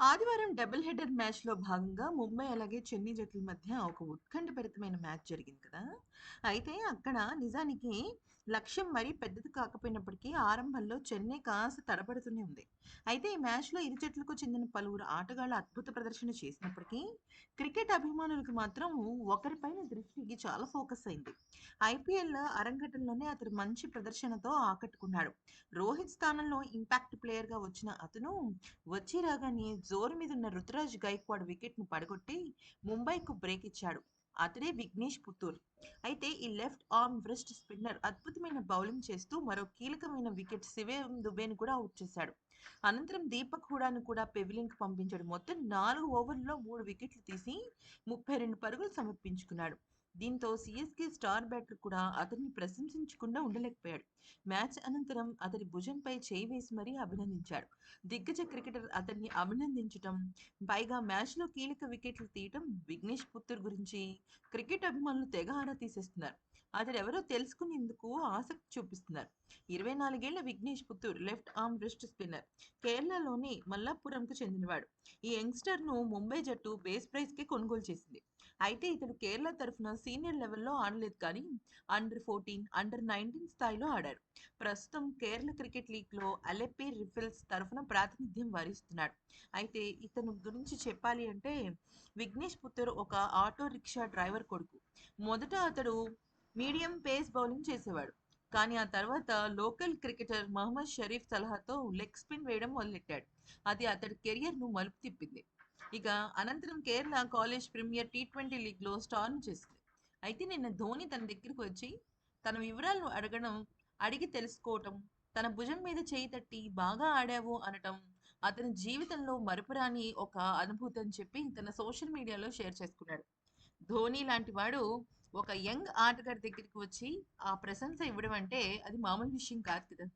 ఆదివారం double header మ్యాచ్‌లో భాగంగా ముంబై అలాగే చెన్నై జట్ల మధ్య ఒక ఉత్కంఠభరితమైన మ్యాచ్ జరిగింది కదా! అయితే అక్కడ నిజానికి లక్ష్యం మరీ పెద్దది కాకపోయినప్పటికీ ఆరంభంలో చెన్నై కాస్త తడబడుతూనే ఉంది. అయితే ఈ మ్యాచ్‌లో ఇరు జట్లకు చెందిన పలువురు ఆటగాళ్ళు అద్భుత ప్రదర్శన చేసినప్పటికీ క్రికెట్ అభిమానులకు మాత్రం ఒకరిపైన దృష్టికి చాలా ఫోకస్ అయింది. ఐపీఎల్ అరంగటంలోనే అతడు మంచి ప్రదర్శనతో ఆకట్టుకున్నాడు. రోహిత్ స్థానంలో ఇంపాక్ట్ ప్లేయర్‌గా వచ్చిన అతను వచ్చి రాగానే జోరు మీదున్న రుతురాజ్ గైక్వాడ్ వికెట్‌ను పడగొట్టి ముంబైకు బ్రేక్ ఇచ్చాడు. అతడే విఘ్నేష్ పుత్తూర్. అయితే ఈ లెఫ్ట్ ఆర్మ్ వ్రిస్ట్ స్పిన్నర్ అద్భుతమైన బౌలింగ్ చేస్తూ మరో కీలకమైన వికెట్ శివేం దుబేను కూడా ఔట్ చేశాడు. అనంతరం దీపక్ హుడాను కూడా పెవిలియన్‌కు పంపించాడు. మొత్తం నాలుగు ఓవర్లలో మూడు వికెట్లు తీసి 32 పరుగులు సమర్పించుకున్నాడు. దీంతో సిఎస్కే స్టార్ బ్యాటర్ కూడా అతన్ని ప్రశంసించకుండా ఉండలేకపోయాడు. మ్యాచ్ అనంతరం అతని భుజంపై చేయి వేసి మరీ అభినందించాడు. దిగ్గజ క్రికెటర్ అతన్ని అభినందించటం, పైగా మ్యాచ్‌లో కీలక వికెట్లు తీయటం విఘ్నేష్ పుత్తూర్ గురించి క్రికెట్ అభిమానులు తెగ ఆరా తీసేస్తున్నారు. అతడెవరో తెలుసుకునేందుకు ఆసక్తి చూపిస్తున్నారు. ఇరవై నాలుగేళ్ళ Vignesh Puthur left arm wrist spinner. కేరళలోని మల్లాపురంకు చెందినవాడు. ఈ యంగ్‌స్టర్‌ను ముంబై జట్టు బేస్ ప్రైస్‌కే కొనుగోలు చేసింది. అయితే ఇతడు కేరళ తరఫున సీనియర్ లెవెల్‌లో ఆడలేదు కానీ అండర్ 14, అండర్ 19 స్థాయిలో ఆడాడు. ప్రస్తుతం కేరళ క్రికెట్ లీగ్‌లో అలెప్పి రిఫిల్స్ తరఫున ప్రాతినిధ్యం వహిస్తున్నాడు. అయితే ఇతను గురించి చెప్పాలి అంటే విఘ్నేష్ పుత్తూర్ ఒక ఆటో రిక్షా డ్రైవర్ కొడుకు. మొదట అతడు మీడియం పేస్ బౌలింగ్ చేసేవాడు. కానీ ఆ తర్వాత లోకల్ క్రికెటర్ మహ్మద్ షరీఫ్ సలహాతో లెగ్ స్పిన్ వేయడం మొదలెట్టాడు. అది అతడి కెరియర్‌ను మలుపు తిప్పింది. ఇక అనంతరం కేరళ కాలేజ్ ప్రీమియర్ టీ20 లీగ్‌లో స్టార్న్ చేసింది. అయితే నిన్న ధోని తన దగ్గరికి వచ్చి తన వివరాలు అడగడం, అడిగి తెలుసుకోవటం, తన భుజం మీద చేయి తట్టి బాగా ఆడావు అనటం అతని జీవితంలో మరపురాని ఒక అనుభూతి అని చెప్పి తన సోషల్ మీడియాలో షేర్ చేసుకున్నాడు. ధోని లాంటి వాడు ఒక యంగ్ ఆటగాడి దగ్గరికి వచ్చి ఆ ప్రశంస ఇవ్వడం అంటే అది మామూలు విషయం కాదు కదా!